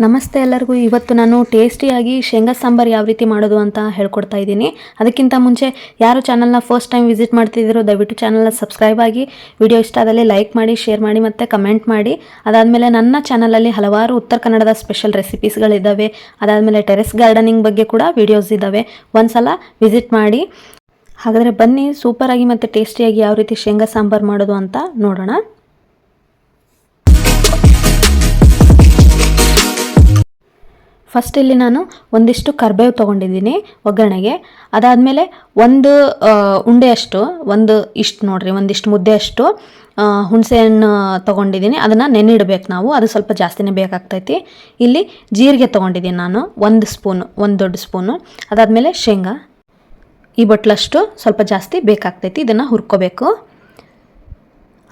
ನಮಸ್ತೆ ಎಲ್ಲರಿಗೂ. ಇವತ್ತು ನಾನು ಟೇಸ್ಟಿಯಾಗಿ ಶೇಂಗಾ ಸಾಂಬಾರು ಯಾವ ರೀತಿ ಮಾಡೋದು ಅಂತ ಹೇಳ್ಕೊಡ್ತಾ ಇದ್ದೀನಿ. ಅದಕ್ಕಿಂತ ಮುಂಚೆ ಯಾರು ಚಾನಲ್ನ ಫಸ್ಟ್ ಟೈಮ್ ವಿಸಿಟ್ ಮಾಡ್ತಿದ್ದೀರೋ, ದಯವಿಟ್ಟು ಚಾನಲ್ನ ಸಬ್ಸ್ಕ್ರೈಬ್ ಆಗಿ ವಿಡಿಯೋ ಇಷ್ಟ ಆದಲ್ಲಿ ಲೈಕ್ ಮಾಡಿ ಶೇರ್ ಮಾಡಿ ಮತ್ತು ಕಮೆಂಟ್ ಮಾಡಿ. ಅದಾದಮೇಲೆ ನನ್ನ ಚಾನಲಲ್ಲಿ ಹಲವಾರು ಉತ್ತರ ಕನ್ನಡದ ಸ್ಪೆಷಲ್ ರೆಸಿಪೀಸ್ಗಳಿದ್ದಾವೆ ಅದಾದಮೇಲೆ ಟೆರೆಸ್ ಗಾರ್ಡನಿಂಗ್ ಬಗ್ಗೆ ಕೂಡ ವಿಡಿಯೋಸ್ ಇದ್ದಾವೆ. ಒಂದ್ಸಲ ವಿಸಿಟ್ ಮಾಡಿ. ಹಾಗಾದರೆ ಬನ್ನಿ ಸೂಪರಾಗಿ ಮತ್ತು ಟೇಸ್ಟಿಯಾಗಿ ಯಾವ ರೀತಿ ಶೇಂಗಾ ಸಾಂಬಾರು ಮಾಡೋದು ಅಂತ ನೋಡೋಣ. ಫಸ್ಟ್ ಇಲ್ಲಿ ನಾನು ಒಂದಿಷ್ಟು ಕರ್ಬೇವು ತೊಗೊಂಡಿದ್ದೀನಿ ಒಗ್ಗರಣೆಗೆ. ಅದಾದಮೇಲೆ ಒಂದು ಉಂಡೆಯಷ್ಟು ಒಂದು ಇಷ್ಟು ನೋಡ್ರಿ, ಒಂದಿಷ್ಟು ಮುದ್ದೆಯಷ್ಟು ಹುಣಸೆ ಹಣ್ಣು ತೊಗೊಂಡಿದ್ದೀನಿ. ಅದನ್ನು ನೆನೆಯಿಡ್ಬೇಕು ನಾವು, ಅದು ಸ್ವಲ್ಪ ಜಾಸ್ತಿನೇ ಬೇಕಾಗ್ತೈತಿ. ಇಲ್ಲಿ ಜೀರಿಗೆ ತೊಗೊಂಡಿದ್ದೀನಿ ನಾನು, ಒಂದು ಸ್ಪೂನು ಒಂದು ದೊಡ್ಡ ಸ್ಪೂನು ಅದಾದಮೇಲೆ ಶೇಂಗಾ. ಈ ಬಟ್ಲಷ್ಟು ಸ್ವಲ್ಪ ಜಾಸ್ತಿ ಬೇಕಾಗ್ತೈತಿ, ಇದನ್ನು ಹುರ್ಕೋಬೇಕು.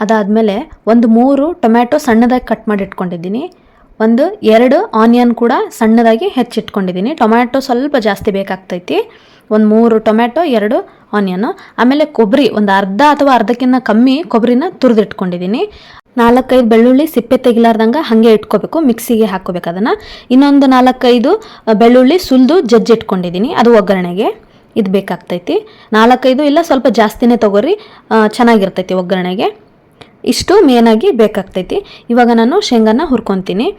ಅದಾದಮೇಲೆ ಒಂದು ಮೂರು ಟೊಮ್ಯಾಟೊ ಸಣ್ಣದಾಗಿ ಕಟ್ ಮಾಡಿ ಇಟ್ಕೊಂಡಿದ್ದೀನಿ. ಒಂದು ಎರಡು ಆನಿಯನ್ ಕೂಡ ಸಣ್ಣದಾಗಿ ಹೆಚ್ಚಿಟ್ಕೊಂಡಿದ್ದೀನಿ. ಟೊಮ್ಯಾಟೊ ಸ್ವಲ್ಪ ಜಾಸ್ತಿ ಬೇಕಾಗ್ತೈತಿ. ಒಂದು ಮೂರು ಟೊಮ್ಯಾಟೊ, ಎರಡು ಆನಿಯನ್ನು ಆಮೇಲೆ ಕೊಬ್ಬರಿ ಒಂದು ಅರ್ಧ ಅಥವಾ ಅರ್ಧಕ್ಕಿಂತ ಕಮ್ಮಿ ಕೊಬ್ಬರಿನ ತುರಿದಿಟ್ಕೊಂಡಿದ್ದೀನಿ. ನಾಲ್ಕೈದು ಬೆಳ್ಳುಳ್ಳಿ ಸಿಪ್ಪೆ ತೆಗಿಲಾರ್ದಂಗೆ ಹಾಗೆ ಇಟ್ಕೋಬೇಕು, ಮಿಕ್ಸಿಗೆ ಹಾಕೋಬೇಕು ಅದನ್ನು. ಇನ್ನೊಂದು ನಾಲ್ಕೈದು ಬೆಳ್ಳುಳ್ಳಿ ಸುಲಿದು ಜಜ್ಜಿಟ್ಕೊಂಡಿದ್ದೀನಿ, ಅದು ಒಗ್ಗರಣೆಗೆ. ಇದು ಬೇಕಾಗ್ತೈತಿ. ನಾಲ್ಕೈದು ಇಲ್ಲ ಸ್ವಲ್ಪ ಜಾಸ್ತಿನೇ ತೊಗೊರಿ ಚೆನ್ನಾಗಿರ್ತೈತಿ ಒಗ್ಗರಣೆಗೆ. ಇಷ್ಟು ಮೇನಾಗಿ ಬೇಕಾಗ್ತೈತಿ. ಇವಾಗ ನಾನು ಶೇಂಗಾನ ಹುರ್ಕೊತೀನಿ.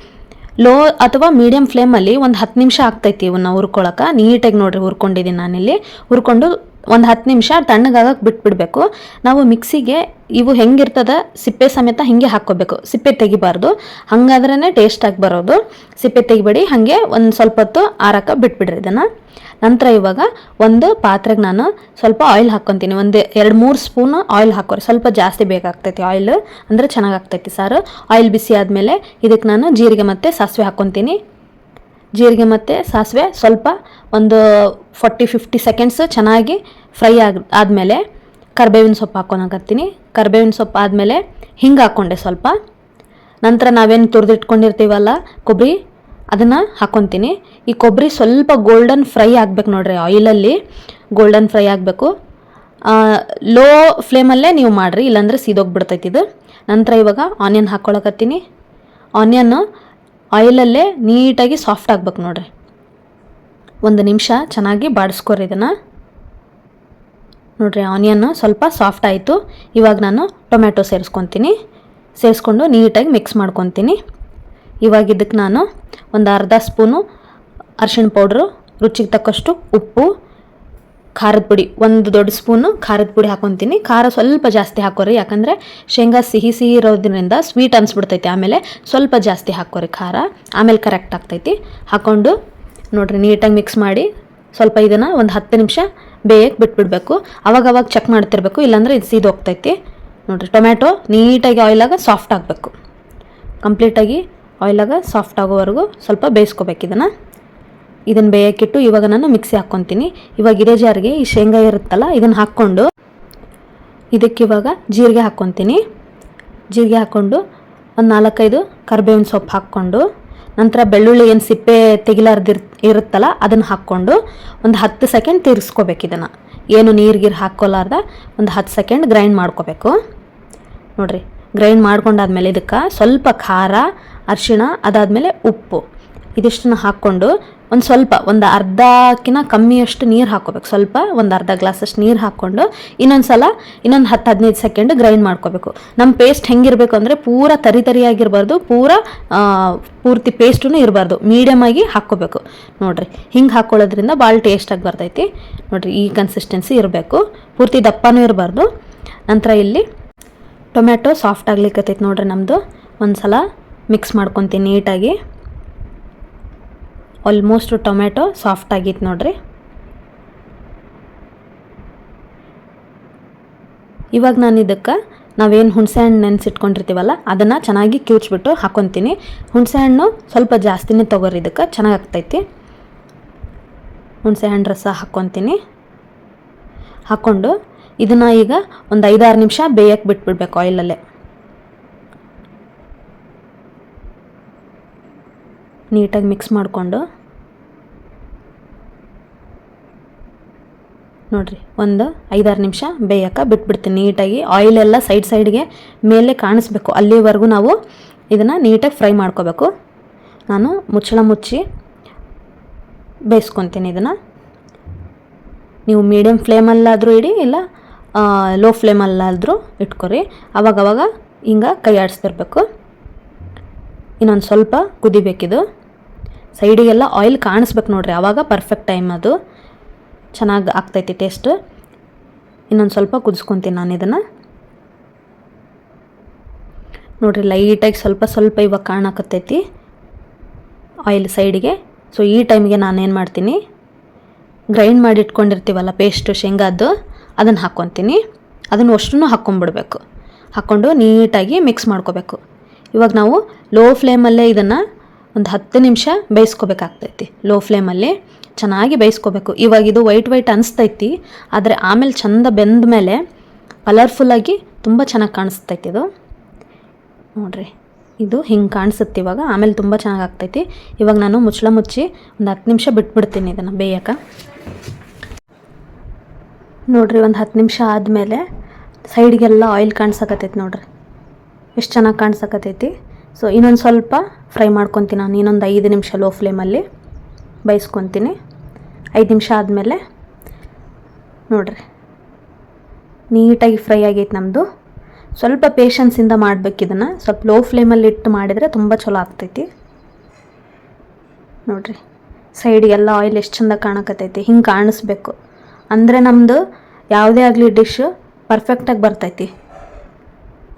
ಲೋ ಅಥವಾ ಮೀಡಿಯಮ್ ಫ್ಲೇಮಲ್ಲಿ ಒಂದು ಹತ್ತು ನಿಮಿಷ ಆಗ್ತೈತಿ ಇವನ್ನ ಹುರ್ಕೊಳಕ್ಕೆ ನೀಟಾಗಿ ನೋಡಿರಿ ಹುರ್ಕೊಂಡಿದ್ದೀನಿ ನಾನಿಲ್ಲಿ. ಹುರ್ಕೊಂಡು ಒಂದು ಹತ್ತು ನಿಮಿಷ ತಣ್ಣಗಾಗಕ್ಕೆ ಬಿಟ್ಬಿಡ್ಬೇಕು. ನಾವು ಮಿಕ್ಸಿಗೆ ಇವು ಹೆಂಗಿರ್ತದ ಸಿಪ್ಪೆ ಸಮೇತ ಹಿಂಗೆ ಹಾಕ್ಕೋಬೇಕು. ಸಿಪ್ಪೆ ತೆಗಿಬಾರ್ದು. ಹಂಗಾದ್ರೇ ಟೇಸ್ಟಾಗಿ ಬರೋದು. ಸಿಪ್ಪೆ ತೆಗಿಬೇಡಿ. ಹಾಗೆ ಒಂದು ಸ್ವಲ್ಪ ಹೊತ್ತು ಆರಕ್ಕೆ ಬಿಟ್ಬಿಡ್ರಿ ಇದನ್ನು. ನಂತರ ಇವಾಗ ಒಂದು ಪಾತ್ರೆಗೆ ನಾನು ಸ್ವಲ್ಪ ಆಯಿಲ್ ಹಾಕ್ಕೊತೀನಿ. ಒಂದು ಎರಡು ಮೂರು ಸ್ಪೂನು ಆಯಿಲ್ ಹಾಕೋರಿ ಸ್ವಲ್ಪ ಜಾಸ್ತಿ ಬೇಕಾಗ್ತೈತಿ ಆಯಿಲ್ ಅಂದರೆ ಚೆನ್ನಾಗಿ ಆಗ್ತೈತಿ ಸಾರು. ಆಯಿಲ್ ಬಿಸಿ ಆದಮೇಲೆ ಇದಕ್ಕೆ ನಾನು ಜೀರಿಗೆ ಮತ್ತು ಸಾಸಿವೆ ಹಾಕ್ಕೊತೀನಿ. ಜೀರಿಗೆ ಮತ್ತು ಸಾಸಿವೆ ಸ್ವಲ್ಪ ಒಂದು ಫಾರ್ಟಿ, ಫಿಫ್ಟಿ ಸೆಕೆಂಡ್ಸ್ ಚೆನ್ನಾಗಿ ಫ್ರೈ ಆಗ, ಆದಮೇಲೆ ಕರ್ಬೇವಿನ ಸೊಪ್ಪು ಹಾಕ್ಕೊಳಕತ್ತೀನಿ ಕರ್ಬೇವಿನ ಸೊಪ್ಪು ಆದಮೇಲೆ ಹಿಂಗೆ ಹಾಕ್ಕೊಂಡೆ ಸ್ವಲ್ಪ. ನಂತರ ನಾವೇನು ತುರಿದಿಟ್ಕೊಂಡಿರ್ತೀವಲ್ಲ ಕೊಬ್ಬರಿ ಅದನ್ನು ಹಾಕ್ಕೊತೀನಿ ಈ ಕೊಬ್ಬರಿ ಸ್ವಲ್ಪ ಗೋಲ್ಡನ್ ಫ್ರೈ ಆಗಬೇಕು ನೋಡ್ರಿ ಆಯಿಲಲ್ಲಿ ಗೋಲ್ಡನ್ ಫ್ರೈ ಆಗಬೇಕು. ಲೋ ಫ್ಲೇಮಲ್ಲೇ ನೀವು ಮಾಡಿರಿ, ಇಲ್ಲಾಂದರೆ ಸೀದೋಗ್ಬಿಡ್ತೈತಿ ಇದು. ನಂತರ ಇವಾಗ ಆನಿಯನ್ ಹಾಕ್ಕೊಳಕತ್ತೀನಿ ಆನಿಯನ್ನು ಆಯಿಲಲ್ಲೇ ನೀಟಾಗಿ ಸಾಫ್ಟ್ ಆಗ್ಬೇಕು ನೋಡ್ರಿ. ಒಂದು ನಿಮಿಷ ಚೆನ್ನಾಗಿ ಬಾಡಿಸ್ಕೊರಿ ಇದನ್ನು. ನೋಡ್ರಿ ಆನಿಯನ್ನು ಸ್ವಲ್ಪ ಸಾಫ್ಟ್ ಆಯಿತು. ಇವಾಗ ನಾನು ಟೊಮ್ಯಾಟೊ ಸೇರಿಸ್ಕೊತೀನಿ. ಸೇರಿಸ್ಕೊಂಡು ನೀಟಾಗಿ ಮಿಕ್ಸ್ ಮಾಡ್ಕೊತೀನಿ. ಇವಾಗ ಇದಕ್ಕೆ ನಾನು ಒಂದು ಅರ್ಧ ಸ್ಪೂನು ಅರಿಶಿಣ ಪೌಡ್ರು, ರುಚಿಗೆ ತಕ್ಕಷ್ಟು ಉಪ್ಪು ಖಾರದ ಪುಡಿ, ಒಂದು ದೊಡ್ಡ ಸ್ಪೂನು ಖಾರದ ಪುಡಿ ಹಾಕೊತೀನಿ. ಖಾರ ಸ್ವಲ್ಪ ಜಾಸ್ತಿ ಹಾಕೋರಿ, ಯಾಕಂದರೆ ಶೇಂಗಾ ಸಿಹಿ ಸಿಹಿ ಇರೋದ್ರಿಂದ ಸ್ವೀಟ್ ಅನಿಸ್ಬಿಡ್ತೈತಿ. ಆಮೇಲೆ ಸ್ವಲ್ಪ ಜಾಸ್ತಿ ಹಾಕೋರಿ ಖಾರ. ಆಮೇಲೆ ಕರೆಕ್ಟ್ ಆಗ್ತೈತಿ. ಹಾಕ್ಕೊಂಡು ನೋಡಿರಿ, ನೀಟಾಗಿ ಮಿಕ್ಸ್ ಮಾಡಿ ಸ್ವಲ್ಪ ಇದನ್ನು ಒಂದು ಹತ್ತು ನಿಮಿಷ ಬೇಯಕ್ಕೆ ಬಿಟ್ಬಿಡ್ಬೇಕು. ಅವಾಗ ಅವಾಗ ಚೆಕ್ ಮಾಡ್ತಿರ್ಬೇಕು, ಇಲ್ಲಾಂದ್ರೆ ಇದು ಸೀದ್ ಹೋಗ್ತೈತಿ. ನೋಡ್ರಿ, ಟೊಮ್ಯಾಟೊ ನೀಟಾಗಿ ಆಯಿಲಾಗ ಸಾಫ್ಟ್ ಆಗಬೇಕು. ಕಂಪ್ಲೀಟಾಗಿ ಆಯಿಲಾಗ ಸಾಫ್ಟ್ ಆಗೋವರೆಗೂ ಸ್ವಲ್ಪ ಬೇಯಿಸ್ಕೋಬೇಕು ಇದನ್ನು. ಇದನ್ನು ಬೇಯಕ್ಕಿಟ್ಟು ಇವಾಗ ನಾನು ಮಿಕ್ಸಿ ಹಾಕ್ಕೊತೀನಿ. ಇವಾಗ ಇದೇ ಜಾರಿಗೆ ಈ ಶೇಂಗಾ ಇರುತ್ತಲ್ಲ ಇದನ್ನು ಹಾಕ್ಕೊಂಡು ಇದಕ್ಕೆ ಇವಾಗ ಜೀರಿಗೆ ಹಾಕ್ಕೊತೀನಿ. ಜೀರಿಗೆ ಹಾಕ್ಕೊಂಡು ಒಂದು ನಾಲ್ಕೈದು ಕರಿಬೇವಿನ ಸೊಪ್ಪು ಹಾಕ್ಕೊಂಡು, ನಂತರ ಬೆಳ್ಳುಳ್ಳಿ ಏನು ಸಿಪ್ಪೆ ತೆಗಿಲಾರ್ದಿರ್ ಇರುತ್ತಲ್ಲ ಅದನ್ನು ಹಾಕ್ಕೊಂಡು ಒಂದು ಹತ್ತು ಸೆಕೆಂಡ್ ತಿರ್ಸ್ಕೋಬೇಕು ಇದನ್ನು. ಏನು ನೀರ್ಗೀರು ಹಾಕ್ಕೊಲಾರ್ದ ಒಂದು ಹತ್ತು ಸೆಕೆಂಡ್ ಗ್ರೈಂಡ್ ಮಾಡ್ಕೋಬೇಕು. ನೋಡ್ರಿ, ಗ್ರೈಂಡ್ ಮಾಡ್ಕೊಂಡಾದ್ಮೇಲೆ ಇದಕ್ಕೆ ಸ್ವಲ್ಪ ಖಾರ, ಅರಿಶಿಣ ಅದಾದಮೇಲೆ ಉಪ್ಪು. ಇದಿಷ್ಟನ್ನು ಹಾಕ್ಕೊಂಡು ಒಂದು ಸ್ವಲ್ಪ, ಒಂದು ಅರ್ಧಕ್ಕಿಂತ ಕಮ್ಮಿಯಷ್ಟು ನೀರು ಹಾಕೋಬೇಕು. ಸ್ವಲ್ಪ, ಒಂದು ಅರ್ಧ ಗ್ಲಾಸಷ್ಟು ನೀರು ಹಾಕ್ಕೊಂಡು ಇನ್ನೊಂದು ಸಲ, ಇನ್ನೊಂದು ಹತ್ತು, ಹದಿನೈದು ಸೆಕೆಂಡ್ ಗ್ರೈಂಡ್ ಮಾಡ್ಕೋಬೇಕು. ನಮ್ಮ ಪೇಸ್ಟ್ ಹೆಂಗಿರಬೇಕು ಅಂದರೆ ಪೂರ ತರಿ ತರಿಯಾಗಿರಬಾರ್ದು, ಪೂರ ಪೂರ್ತಿ ಪೇಸ್ಟೂ ಇರಬಾರ್ದು. ಮೀಡಿಯಮ್ ಆಗಿ ಹಾಕ್ಕೋಬೇಕು. ನೋಡಿರಿ, ಹಿಂಗೆ ಹಾಕ್ಕೊಳ್ಳೋದ್ರಿಂದ ಭಾಳ ಟೇಸ್ಟಾಗಿ ಬರ್ತೈತಿ. ನೋಡಿರಿ, ಈ ಕನ್ಸಿಸ್ಟೆನ್ಸಿ ಇರಬೇಕು. ಪೂರ್ತಿ ದಪ್ಪನೂ ಇರಬಾರ್ದು. ನಂತರ ಇಲ್ಲಿ ಟೊಮ್ಯಾಟೊ ಸಾಫ್ಟ್ ಆಗ್ಲಿಕ್ಕತ್ತೈತಿ ನೋಡ್ರಿ ನಮ್ಮದು ಒಂದು ಸಲ ಮಿಕ್ಸ್ ಮಾಡ್ಕೊತೀನಿ ನೀಟಾಗಿ. ಆಲ್ಮೋಸ್ಟ್ ಟೊಮ್ಯಾಟೊ ಸಾಫ್ಟ್ ಆಗಿತ್ತು ನೋಡ್ರಿ. ಇವಾಗ ನಾನು ಇದಕ್ಕೆ ನಾವೇನು ಹುಣಸೆ ಹಣ್ಣು ನೆನೆಸಿಟ್ಕೊಂಡಿರ್ತೀವಲ್ಲ, ಅದನ್ನು ಚೆನ್ನಾಗಿ ಕಿವುಚ್ಬಿಟ್ಟು ಹಾಕೊತೀನಿ. ಹುಣಸೆ ಹಣ್ಣು ಸ್ವಲ್ಪ ಜಾಸ್ತಿನೇ ತೊಗೊರಿ ಇದಕ್ಕೆ, ಚೆನ್ನಾಗಿ ಆಗ್ತೈತಿ. ಹುಣಸೆ ಹಣ್ಣು ರಸ ಹಾಕ್ಕೊತೀನಿ ಹಾಕ್ಕೊಂಡು ಇದನ್ನು ಈಗ ಒಂದು ಐದಾರು ನಿಮಿಷ ಬೇಯಕ್ಕೆ ಬಿಟ್ಬಿಡ್ಬೇಕು ಆಯಿಲಲ್ಲೇ ನೀಟಾಗಿ ಮಿಕ್ಸ್ ಮಾಡಿಕೊಂಡು ನೋಡಿರಿ, ಒಂದು ಐದಾರು ನಿಮಿಷ ಬೇಯಕ್ಕೆ ಬಿಟ್ಬಿಡ್ತೀನಿ. ನೀಟಾಗಿ ಆಯಿಲ್ ಎಲ್ಲ ಸೈಡ್ ಸೈಡ್ಗೆ ಮೇಲೆ ಕಾಣಿಸ್ಬೇಕು. ಅಲ್ಲಿವರೆಗೂ ನಾವು ಇದನ್ನು ನೀಟಾಗಿ ಫ್ರೈ ಮಾಡ್ಕೋಬೇಕು. ನಾನು ಮುಚ್ಚಳ ಮುಚ್ಚಿ ಬೇಯಿಸ್ಕೊತೀನಿ ಇದನ್ನು. ನೀವು ಮೀಡಿಯಮ್ ಫ್ಲೇಮಲ್ಲಾದರೂ ಇಡಿ, ಇಲ್ಲ ಲೋ ಫ್ಲೇಮಲ್ಲಾದರೂ ಇಟ್ಕೊರಿ. ಅವಾಗವಾಗ ಹಿಂಗೆ ಕೈ ಆಡಿಸ್ತಿರ್ಬೇಕು ಇನ್ನೊಂದು ಸ್ವಲ್ಪ ಕುದಿಬೇಕಿದು. ಸೈಡಿಗೆಲ್ಲ ಆಯಿಲ್ ಕಾಣಿಸ್ಬೇಕು ನೋಡ್ರಿ ಆವಾಗ ಪರ್ಫೆಕ್ಟ್ ಟೈಮ್ ಅದು. ಚೆನ್ನಾಗಿ ಆಗ್ತೈತಿ ಟೇಸ್ಟ್ ಇನ್ನೊಂದು ಸ್ವಲ್ಪ ಕುದಿಸ್ಕೊತೀನಿ ನಾನು ಇದನ್ನು. ನೋಡಿರಿ ಲೈಟಾಗಿ ಸ್ವಲ್ಪ ಸ್ವಲ್ಪ ಇವಾಗ ಕಾಣಕತ್ತೈತಿ ಆಯಿಲ್ ಸೈಡಿಗೆ ಸೊ ಈ ಟೈಮ್ಗೆ ನಾನೇನು ಮಾಡ್ತೀನಿ? ಗ್ರೈಂಡ್ ಮಾಡಿ ಇಟ್ಕೊಂಡಿರ್ತೀವಲ್ಲ ಪೇಸ್ಟು ಶೇಂಗಾದ್ದು ಅದನ್ನು ಹಾಕ್ಕೊತೀನಿ ಅದನ್ನು ಅಷ್ಟು ಹಾಕ್ಕೊಂಬಿಡ್ಬೇಕು ಹಾಕ್ಕೊಂಡು ನೀಟಾಗಿ ಮಿಕ್ಸ್ ಮಾಡ್ಕೋಬೇಕು. ಇವಾಗ ನಾವು ಲೋ ಫ್ಲೇಮಲ್ಲೇ ಇದನ್ನು ಒಂದು ಹತ್ತು ನಿಮಿಷ ಬೇಯಿಸ್ಕೋಬೇಕಾಗ್ತೈತಿ. ಲೋ ಫ್ಲೇಮಲ್ಲಿ ಚೆನ್ನಾಗಿ ಬೇಯಿಸ್ಕೋಬೇಕು. ಇವಾಗ ಇದು ವೈಟ್ ವೈಟ್ ಅನಿಸ್ತೈತಿ, ಆದರೆ ಆಮೇಲೆ ಚಂದ ಬೆಂದ ಮೇಲೆ ಕಲರ್ಫುಲ್ಲಾಗಿ ತುಂಬ ಚೆನ್ನಾಗಿ ಕಾಣಿಸ್ತೈತಿ ಇದು. ನೋಡಿರಿ, ಇದು ಹಿಂಗೆ ಕಾಣಿಸುತ್ತೆ ಇವಾಗ, ಆಮೇಲೆ ತುಂಬ ಚೆನ್ನಾಗಿ ಆಗ್ತೈತಿ. ಇವಾಗ ನಾನು ಮುಚ್ಚಳ ಮುಚ್ಚಿ ಒಂದು ಹತ್ತು ನಿಮಿಷ ಬಿಟ್ಬಿಡ್ತೀನಿ ಇದನ್ನು ಬೇಯಕ್ಕೆ ನೋಡಿರಿ, ಒಂದು ಹತ್ತು ನಿಮಿಷ ಆದಮೇಲೆ ಸೈಡ್ಗೆಲ್ಲ ಆಯಿಲ್ ಕಾಣಿಸಕತ್ತೈತಿ ನೋಡ್ರಿ. ಎಷ್ಟು ಚೆನ್ನಾಗಿ ಕಾಣಿಸಕತ್ತೈತಿ. ಸೊ ಇನ್ನೊಂದು ಸ್ವಲ್ಪ ಫ್ರೈ ಮಾಡ್ಕೊತೀನಿ ನಾನು. ಇನ್ನೊಂದು ಐದು ನಿಮಿಷ ಲೋ ಫ್ಲೇಮಲ್ಲಿ ಬೇಯಿಸ್ಕೊತೀನಿ. ಐದು ನಿಮಿಷ ಆದಮೇಲೆ ನೋಡಿರಿ. ನೀಟಾಗಿ ಫ್ರೈ ಆಗೈತೆ ನಮ್ಮದು ಸ್ವಲ್ಪ ಪೇಷನ್ಸಿಂದ ಮಾಡಬೇಕು ಇದನ್ನು. ಸ್ವಲ್ಪ ಲೋ ಫ್ಲೇಮಲ್ಲಿ ಇಟ್ಟು ಮಾಡಿದರೆ ತುಂಬ ಚಲೋ ಆಗ್ತೈತಿ. ನೋಡಿರಿ. ಸೈಡಿಗೆಲ್ಲ ಆಯಿಲ್ ಎಷ್ಟು ಚಂದ ಕಾಣಕತ್ತೈತಿ. ಹಿಂಗೆ ಕಾಣಿಸ್ಬೇಕು. ಅಂದರೆ ನಮ್ಮದು ಯಾವುದೇ ಆಗಲಿ ಡಿಶ್ ಪರ್ಫೆಕ್ಟಾಗಿ ಬರ್ತೈತಿ.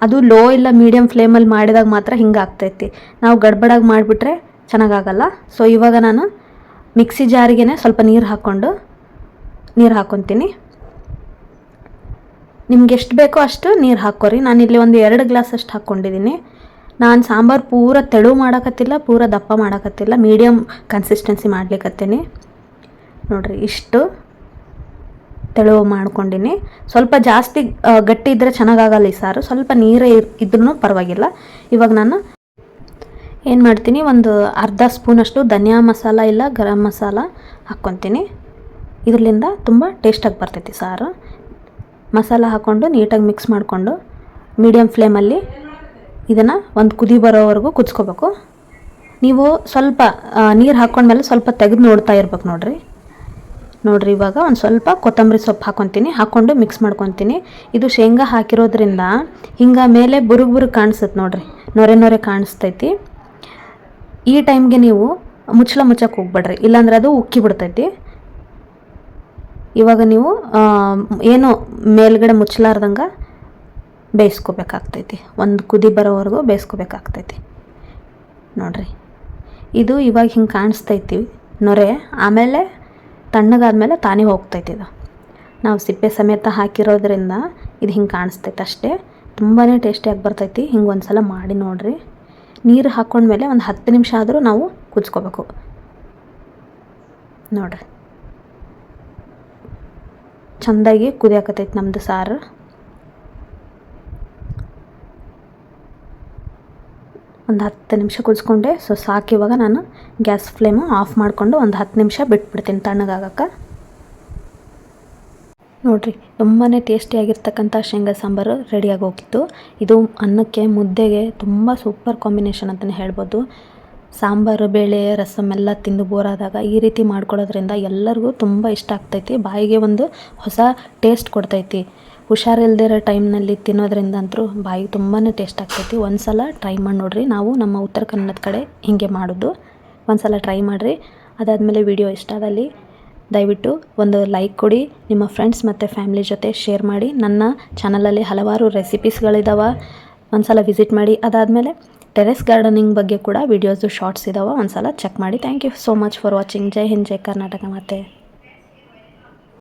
ಅದು ಲೋ ಇಲ್ಲ ಮೀಡಿಯಮ್ ಫ್ಲೇಮಲ್ಲಿ ಮಾಡಿದಾಗ ಮಾತ್ರ ಹಿಂಗೆ ಆಗ್ತೈತಿ. ನಾವು ಗಡ್ಬಡಾಗಿ ಮಾಡಿಬಿಟ್ರೆ ಚೆನ್ನಾಗಾಗಲ್ಲ. ಸೊ ಇವಾಗ ನಾನು ಮಿಕ್ಸಿ ಜಾರಿಗೆನೇ ಸ್ವಲ್ಪ ನೀರು ಹಾಕ್ಕೊಂಡು, ನೀರು ಹಾಕ್ಕೊತೀನಿ ನಿಮ್ಗೆ ಎಷ್ಟು ಬೇಕೋ ಅಷ್ಟು ನೀರು ಹಾಕೋರಿ ನಾನು ಇಲ್ಲಿ ಒಂದು ಎರಡು ಗ್ಲಾಸ್ ಅಷ್ಟು ಹಾಕ್ಕೊಂಡಿದ್ದೀನಿ ನಾನು ಸಾಂಬಾರು ಪೂರ ತೆಳು ಮಾಡೋಕತ್ತಿಲ್ಲ, ಪೂರ ದಪ್ಪ ಮಾಡೋಕತ್ತಿಲ್ಲ ಮೀಡಿಯಮ್ ಕನ್ಸಿಸ್ಟೆನ್ಸಿ ಮಾಡ್ಲಿಕ್ಕತ್ತೀನಿ ನೋಡಿರಿ, ಇಷ್ಟು. ತೆಳು ಮಾಡ್ಕೊಂಡಿನಿ. ಸ್ವಲ್ಪ ಜಾಸ್ತಿ ಗಟ್ಟಿ ಇದ್ದರೆ ಚೆನ್ನಾಗಾಗಲ್ಲ ಈ ಸಾರು. ಸ್ವಲ್ಪ ನೀರೇ ಇದ್ರೂ ಪರವಾಗಿಲ್ಲ. ಇವಾಗ ನಾನು ಏನು ಮಾಡ್ತೀನಿ, ಒಂದು ಅರ್ಧ ಸ್ಪೂನಷ್ಟು ಧನಿಯಾ ಮಸಾಲ ಇಲ್ಲ, ಗರಂ ಮಸಾಲ ಹಾಕ್ಕೊತೀನಿ. ಇದರಿಂದ ತುಂಬ ಟೇಸ್ಟಾಗಿ ಬರ್ತೈತಿ ಸಾರು. ಮಸಾಲ ಹಾಕ್ಕೊಂಡು ನೀಟಾಗಿ ಮಿಕ್ಸ್ ಮಾಡಿಕೊಂಡು ಮೀಡಿಯಮ್ ಫ್ಲೇಮಲ್ಲಿ ಇದನ್ನು ಒಂದು ಕುದಿ ಬರೋವರೆಗೂ ಕುದಿಸ್ಕೋಬೇಕು. ನೀವು ಸ್ವಲ್ಪ ನೀರು ಹಾಕ್ಕೊಂಡ್ಮೇಲೆ ಸ್ವಲ್ಪ ತೆಗೆದು ನೋಡ್ತಾ ಇರ್ಬೇಕು ನೋಡಿರಿ. ನೋಡಿರಿ, ಇವಾಗ ಒಂದು ಸ್ವಲ್ಪ ಕೊತ್ತಂಬರಿ ಸೊಪ್ಪು ಹಾಕೊತೀನಿ. ಹಾಕ್ಕೊಂಡು ಮಿಕ್ಸ್ ಮಾಡ್ಕೊತೀನಿ. ಇದು ಶೇಂಗಾ ಹಾಕಿರೋದ್ರಿಂದ ಹಿಂಗೆ ಮೇಲೆ ಬುರುಗ್ ಬುರುಗ್ ಕಾಣಿಸುತ್ತೆ ನೋಡ್ರಿ. ನೊರೆ ನೊರೆ ಕಾಣಿಸ್ತೈತಿ. ಈ ಟೈಮ್ಗೆ ನೀವು ಮುಚ್ಚಳ ಮುಚ್ಚಕ್ಕೆ ಹೋಗ್ಬೇಡ್ರಿ. ಇಲ್ಲಾಂದ್ರೆ ಅದು ಉಕ್ಕಿ ಬಿಡ್ತೈತಿ. ಇವಾಗ ನೀವು ಏನು ಮೇಲ್ಗಡೆ ಮುಚ್ಚಲಾರ್ದಂಗೆ ಬೇಯಿಸ್ಕೋಬೇಕಾಗ್ತೈತಿ. ಒಂದು ಕುದಿ ಬರೋವರೆಗೂ ಬೇಯಿಸ್ಕೋಬೇಕಾಗ್ತೈತಿ. ನೋಡ್ರಿ. ಇದು ಇವಾಗ ಹಿಂಗೆ ಕಾಣಿಸ್ತೈತಿ. ನೊರೆ, ಆಮೇಲೆ ತಣ್ಣಗಾದ್ಮೇಲೆ ತಾನೇ ಹೋಗ್ತೈತಿ ಇದು. ನಾವು ಸಿಪ್ಪೆ ಸಮೇತ ಹಾಕಿರೋದ್ರಿಂದ ಇದು ಹಿಂಗೆ ಕಾಣಿಸ್ತೈತೆ ಅಷ್ಟೇ. ತುಂಬಾ ಟೇಸ್ಟಿಯಾಗಿ ಬರ್ತೈತಿ. ಹಿಂಗೆ ಒಂದು ಸಲ ಮಾಡಿ ನೋಡಿರಿ. ನೀರು ಹಾಕ್ಕೊಂಡ್ಮೇಲೆ ಒಂದು ಹತ್ತು ನಿಮಿಷ ಆದರೂ ನಾವು ಕುದಿಸ್ಕೋಬೇಕು. ನೋಡಿರಿ. ಚೆಂದಾಗಿ ಕುದಿಯಾಕತೈತಿ ನಮ್ಮದು ಸಾರು. ಒಂದು ಹತ್ತು ನಿಮಿಷ ಕುದಿಸ್ಕೊಂಡೆ. ಸೊ ಸಾಕು ಇವಾಗ ನಾನು ಗ್ಯಾಸ್ ಫ್ಲೇಮು ಆಫ್ ಮಾಡಿಕೊಂಡು ಒಂದು ಹತ್ತು ನಿಮಿಷ ಬಿಟ್ಬಿಡ್ತೀನಿ ತಣ್ಣಗಾಗಕ್ಕೆ. ನೋಡಿರಿ ತುಂಬಾ ಟೇಸ್ಟಿಯಾಗಿರ್ತಕ್ಕಂಥ ಶೇಂಗಾ ಸಾಂಬಾರು ರೆಡಿಯಾಗಿ ಹೋಗಿತ್ತು ಇದು ಅನ್ನಕ್ಕೆ, ಮುದ್ದೆಗೆ ತುಂಬ ಸೂಪರ್ ಕಾಂಬಿನೇಷನ್ ಅಂತಲೇ ಹೇಳ್ಬೋದು. ಸಾಂಬಾರು, ಬೇಳೆ ರಸಮ್ ಎಲ್ಲ ತಿಂದು ಬೋರಾದಾಗ ಈ ರೀತಿ ಮಾಡ್ಕೊಳ್ಳೋದ್ರಿಂದ ಎಲ್ಲರಿಗೂ ತುಂಬ ಇಷ್ಟ ಆಗ್ತೈತಿ. ಬಾಯಿಗೆ ಒಂದು ಹೊಸ ಟೇಸ್ಟ್ ಕೊಡ್ತೈತಿ. ಹುಷಾರಿಲ್ಲದೆ ಇರೋ ಟೈಮ್ನಲ್ಲಿ ತಿನ್ನೋದ್ರಿಂದ ಅಂತೂ ಬಾಯಿಗೆ ತುಂಬಾ ಟೇಸ್ಟ್ ಆಗ್ತೈತಿ. ಒಂದು ಸಲ ಟ್ರೈ ಮಾಡಿ ನೋಡಿರಿ. ನಾವು ನಮ್ಮ ಉತ್ತರ ಕನ್ನಡದ ಕಡೆ ಹೀಗೆ ಮಾಡೋದು. ಒಂದು ಸಲ ಟ್ರೈ ಮಾಡಿರಿ. ಅದಾದಮೇಲೆ ವಿಡಿಯೋ ಇಷ್ಟ ಆದಲ್ಲಿ ದಯವಿಟ್ಟು ಒಂದು ಲೈಕ್ ಕೊಡಿ. ನಿಮ್ಮ ಫ್ರೆಂಡ್ಸ್ ಮತ್ತು ಫ್ಯಾಮ್ಲಿ ಜೊತೆ ಶೇರ್ ಮಾಡಿ. ನನ್ನ ಚಾನಲಲ್ಲಿ ಹಲವಾರು ರೆಸಿಪೀಸ್ಗಳಿದಾವೆ. ಒಂದು ಸಲ ವಿಸಿಟ್ ಮಾಡಿ. ಅದಾದಮೇಲೆ ಟೆರೆಸ್ ಗಾರ್ಡನಿಂಗ್ ಬಗ್ಗೆ ಕೂಡ ವೀಡಿಯೋಸು ಶಾರ್ಟ್ಸ್ ಇದ್ದಾವೆ ಒಂದು ಸಲ ಚೆಕ್ ಮಾಡಿ. Thank you so much for watching. ಜೈ ಹಿಂದ್, ಜೈ ಕರ್ನಾಟಕ ಮತ್ತೆ